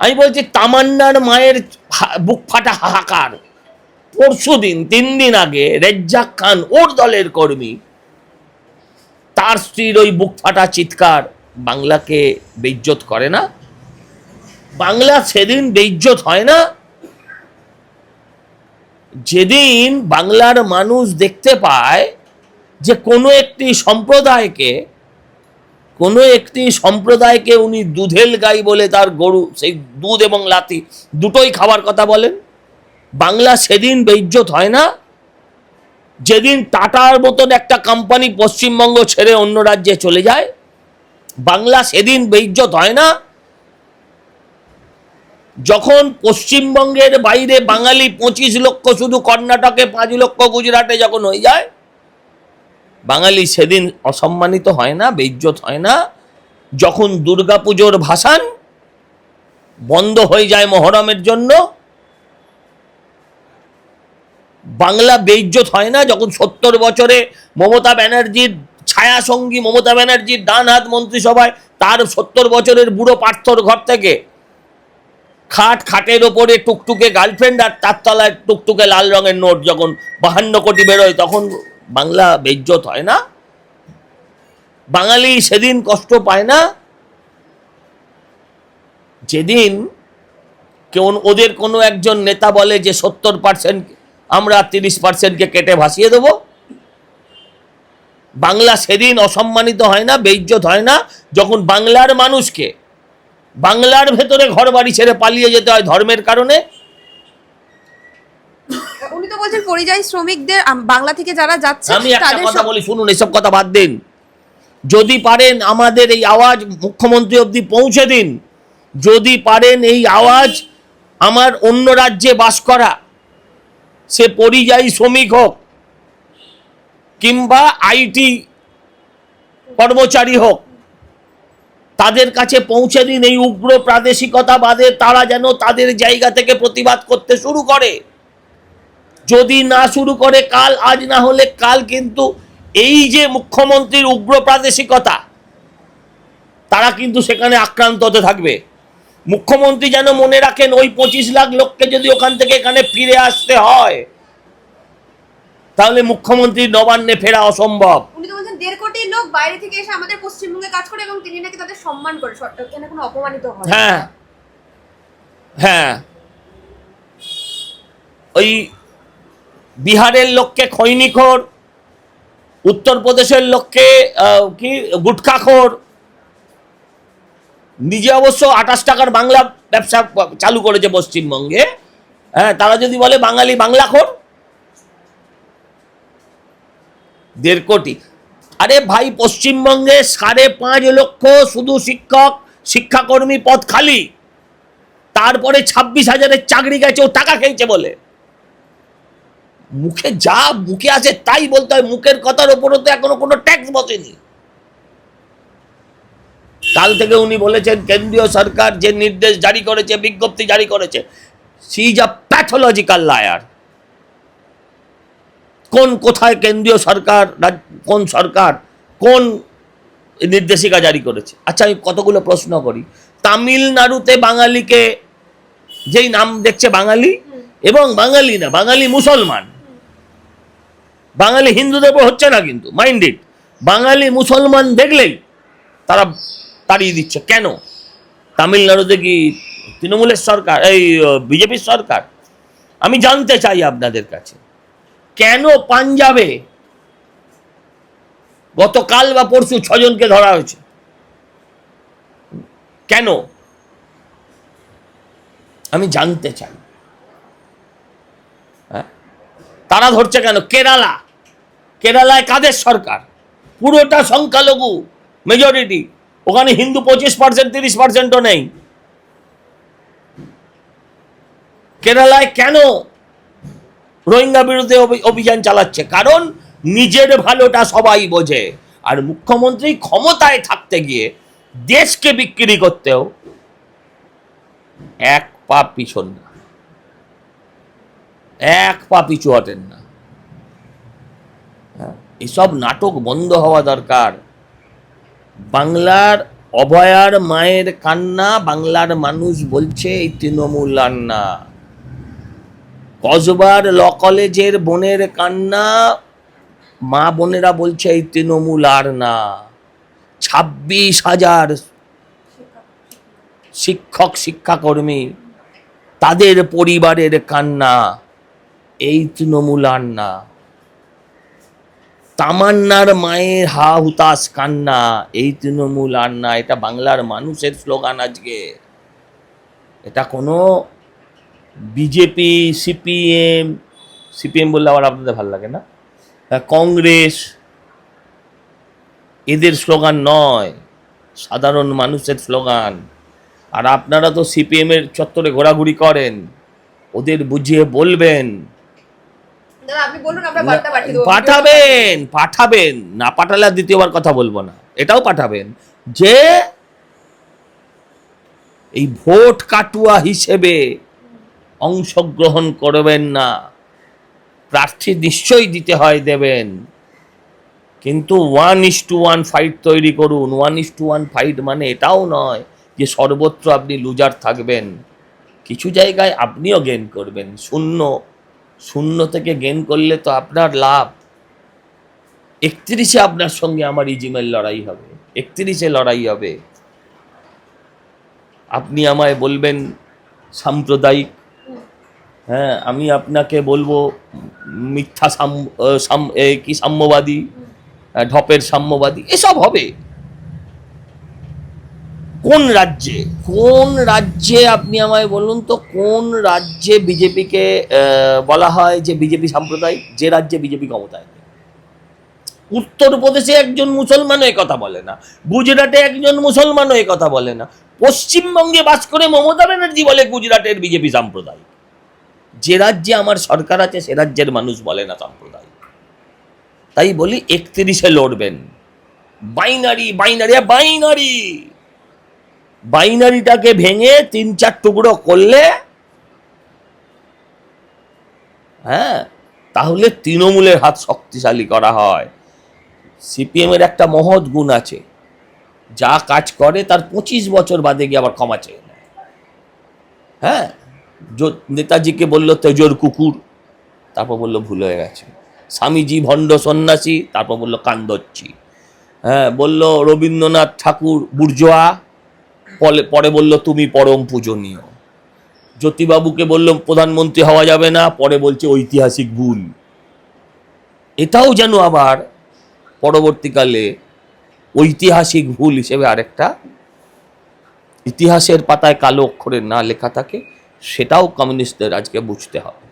আমি বলছি, তামান্নার মায়ের বুক ফাটা হাহাকার। পরশু দিন তিন দিন আগে রেজ্জাক খান, ওর দলের কর্মী, তার স্ত্রীর ওই বুক ফাটা চিৎকার বাংলাকে বেইজ্জত করে না। বাংলা সেদিন বেইজ্জত হয় না। যেদিন বাংলার মানুষ দেখতে পায় যে কোনো একটি সম্প্রদায়কে কোনো একটি সম্প্রদায়কে উনি দুধেল গাই বলে তার গরু, সেই দুধ এবং লাতি দুটোই খাবার কথা বলেন। বাংলা সেদিন বেইজ্জত হয় না? যেদিন টাটার মতন একটা কোম্পানি পশ্চিমবঙ্গ ছেড়ে অন্য রাজ্যে চলে যায়, বাংলা সেদিন বেইজ্জত হয় না? যখন পশ্চিমবঙ্গের বাইরে বাঙালি পঁচিশ লক্ষ শুধু কর্ণাটকে, পাঁচ লক্ষ গুজরাটে যখন হয়ে যায় বাঙালি সেদিন অসম্মানিত হয় না, বেইজ্জত হয় না। যখন দুর্গাপুজোর ভাসান বন্ধ হয়ে যায় মহরমের জন্য, বাংলা বেইজ্জত হয় না। যখন সত্তর বছরে মমতা ব্যানার্জির ছায়া সঙ্গী মমতা ব্যানার্জির ডান হাত মন্ত্রিসভায়, তার সত্তর বছরের বুড়ো পার্থর ঘর থেকে খাট খাটের ওপরে টুকটুকে গার্লফ্রেন্ড আর তার তলায় টুকটুকে লাল রঙের নোট যখন বাহান্ন কোটি বেরোয়, তখন বাংলা বেজ্জত হয় না। বাঙালি সেদিন কষ্ট পায় না। যেদিন কেউ ওদের কোনো একজন নেতা বলে যে সত্তর পার্সেন্ট আমরা তিরিশ পার্সেন্টকে কেটে ভাসিয়ে দেবো। বাংলা সেদিন অসম্মানিত হয় না বেইজ্জত হয় না। যখন বাংলার মানুষকে বাংলার ভেতরে ঘর বাড়ি ছেড়ে পালিয়ে যেতে হয় ধর্মের কারণে উনি তো বলছেন পরিযায়ী শ্রমিকদের বাংলা থেকে যারা যাচ্ছে আমি একটা কথা বলি শুনুন এসব কথা বাদ দিন। যদি পারেন আমাদের এই আওয়াজ মুখ্যমন্ত্রী অবধি পৌঁছে দিন। যদি পারেন এই আওয়াজ আমার অন্য রাজ্যে বাস করা সে পরিযায়ী শ্রমিক হোক কিংবা আইটি কর্মচারী হোক তাদের কাছে পৌঁছে দিন এই উগ্র প্রাদেশিকতাবাদে তারা যেন তাদের জায়গা থেকে প্রতিবাদ করতে শুরু করে। যদি না শুরু করে কাল আজ না হলে কাল কিন্তু এই যে মুখ্যমন্ত্রীর উগ্র প্রাদেশিকতা তারা কিন্তু সেখানে আক্রান্ত হতে থাকবে। মুখ্যমন্ত্রী যেন মনে রাখেন ওই পঁচিশ লাখ লোককে যদি ওখান থেকে এখানে ফিরে আসতে হয় তাহলে মুখ্যমন্ত্রী নবান্নে ফেরা অসম্ভব। উনি তো বলছেন দেড় কোটি লোক বাইরে থেকে এসে আমাদের পশ্চিমবঙ্গে কাজ করে এবং তিনি নাকি তাদের সম্মান করে। সর- এখানে কোনো অপমানিত হ্যাঁ হ্যাঁ। ওই বিহারের লোককে খৈনিখোর, উত্তরপ্রদেশের লোককে কি, গুটখাখোর, নিজে অবশ্য আঠাশ টাকার বাংলা ব্যবসা চালু করেছে পশ্চিমবঙ্গে। হ্যাঁ তারা যদি বলে বাঙালি বাংলা বাংলাখোর, দেড় কোটি। আরে ভাই, পশ্চিমবঙ্গে সাড়ে পাঁচ লক্ষ শুধু শিক্ষক, শিক্ষাকর্মী পদ খালি। তারপরে ছাব্বিশ হাজারের চাকরি গেছে, ও টাকা খেয়েছে বলে। মুখে যা মুখে আছে তাই বলতে হয়। মুখের কথার ওপরও তো এখনও কোনো ট্যাক্স বসেনি। কাল থেকে উনি বলেছেন কেন্দ্রীয় সরকার যে নির্দেশ জারি করেছে বিজ্ঞপ্তি জারি করেছে she is a pathological liar কোন কোথায় কেন্দ্রীয় সরকার কোন সরকার কোন নির্দেশিকা জারি করেছে? আচ্ছা আমি কতগুলো প্রশ্ন করি। তামিলনাড়ুতে বাঙালিকে যেই নাম দেখছে বাঙালি এবং বাঙালি না বাঙালি মুসলমান। বাঙালি হিন্দুদের উপর হচ্ছে না কিন্তু মাইন্ড ইট বাঙালি মুসলমান দেখলেই তারা তাড়িয়ে দিচ্ছে। কেন? তামিলনাড়ুতে কি তৃণমূলের সরকার, এই বিজেপির সরকার? আমি জানতে চাই আপনাদের কাছে। কেন পাঞ্জাবে গতকাল বা পরশু ছজনকে ধরা হয়েছে? কেন? আমি জানতে চাই। হ্যাঁ? তারা ধরছে কেন? কেরালা। কেরালায় কাদের সরকার? পুরোটা সংখ্যালঘু মেজরিটি ওখানে হিন্দু পঁচিশ পার্সেন্ট তিরিশ পার্সেন্টও নেই। কেরালায় কেন রোহিঙ্গা বিরুদ্ধে অভি- অভিযান চালাচ্ছে? কারণ নিজের ভালোটা সবাই বোঝে। আর মুখ্যমন্ত্রী ক্ষমতায় থাকতে গিয়ে দেশকে বিক্রি করতেও এক পা পিছন না। এক পা পিছু হটেন না। এসব নাটক বন্ধ হওয়া দরকার। বাংলার অভয়ার মায়ের কান্না, বাংলার মানুষ বলছে, এই তৃণমূল আর না। কসবার ল কলেজের বোনের কান্না, মা বোনেরা বলছে, এই তৃণমূল আর না। ছাব্বিশ হাজার শিক্ষক, শিক্ষাকর্মী তাদের পরিবারের কান্না, এই তৃণমূল আর না। তামান্নার মায়ের হা হুতাশ কান্না এই তৃণমূল আর না এটা বাংলার মানুষের স্লোগান আজকে। এটা কোনো বিজেপি সিপিএম সিপিএম বললে আবার আপনাদের ভালো লাগে না? হ্যাঁ, কংগ্রেস এদের স্লোগান নয় সাধারণ মানুষের স্লোগান। আর আপনারা তো সিপিএমের চত্বরে ঘোরাঘুরি করেন ওদের বুঝিয়ে বলবেন দাদা আপনি বলুন আমরা বার্তা পাঠিয়ে দেবো পাঠাবেন পাঠাবেন। না পাঠালে আর দ্বিতীয়বার কথা বলব না। এটাও পাঠাবেন যে এই ভোট কাটুয়া হিসেবে অংশগ্রহণ করবেন না। প্রার্থী নিশ্চয়ই দিতে হয় দেবেন। কিন্তু one is to one fight তৈরি করুন। One is to one fight মানে এটাও নয় যে সর্বত্র আপনি লুজার থাকবেন। কিছু জায়গায় আপনিও গেন করবেন। শূন্য শূন্য থেকে গেন করলে তো আপনার লাভ। একত্রিশে আপনার সঙ্গে আমার ইজিমের লড়াই হবে। একত্রিশে লড়াই হবে। আপনি আমায় বলবেন, সাম্প্রদায়িক হ্যাঁ আমি আপনাকে বলব, মিথ্যা সাম কি সাম্যবাদী? ঢপের সাম্যবাদী। এসব হবে। কোন রাজ্যে? কোন রাজ্যে, আপনি আমায় বলুন তো, কোন রাজ্যে বিজেপিকে বলা হয় যে বিজেপি সাম্প্রদায়িক, যে রাজ্যে বিজেপি ক্ষমতায়? উত্তরপ্রদেশে একজন মুসলমানও কথা বলে না, গুজরাটে একজন মুসলমানও কথা বলে না, পশ্চিমবঙ্গে বাস করে মমতা ব্যানার্জি বলে গুজরাটের বিজেপি সাম্প্রদায়িক। যে রাজ্যে আমার সরকার আছে, সে রাজ্যের মানুষ বলে না সাম্প্রদায়িক। তাই বলি, একত্রিশে লড়বেন। Binary binary binary! বাইনারিটাকে ভেঙে তিন চার টুকরো করলে হ্যাঁ তাহলে তৃণমূলের হাত শক্তিশালী করা হয়। সিপিএম এর একটা মহৎ গুণ আছে, যা কাজ করে তার পঁচিশ বছর বাদে গিয়ে আবার ক্ষমা চেয়ে নেয়। হ্যাঁ নেতাজিকে বলল তেজোর কুকুর, তারপর বলল ভুল হয়ে গেছে। স্বামীজি ভণ্ড সন্ন্যাসী, তারপর বলল কান্দচ্ছি। হ্যাঁ বলল রবীন্দ্রনাথ ঠাকুর বুর্জোয়া পরে বলল, তুমি পরম পূজনীয়। জ্যোতিবাবুকে বলল, প্রধানমন্ত্রী হওয়া যাবে না। পরে বলছে, ঐতিহাসিক ভুল এটাও যেন আবার পরবর্তীকালে ঐতিহাসিক ভুল হিসেবে আরেকটা ইতিহাসের পাতায় কালো অক্ষরে না লেখা থাকে, সেটাও কমিউনিস্টদের আজকে বুঝতে হবে।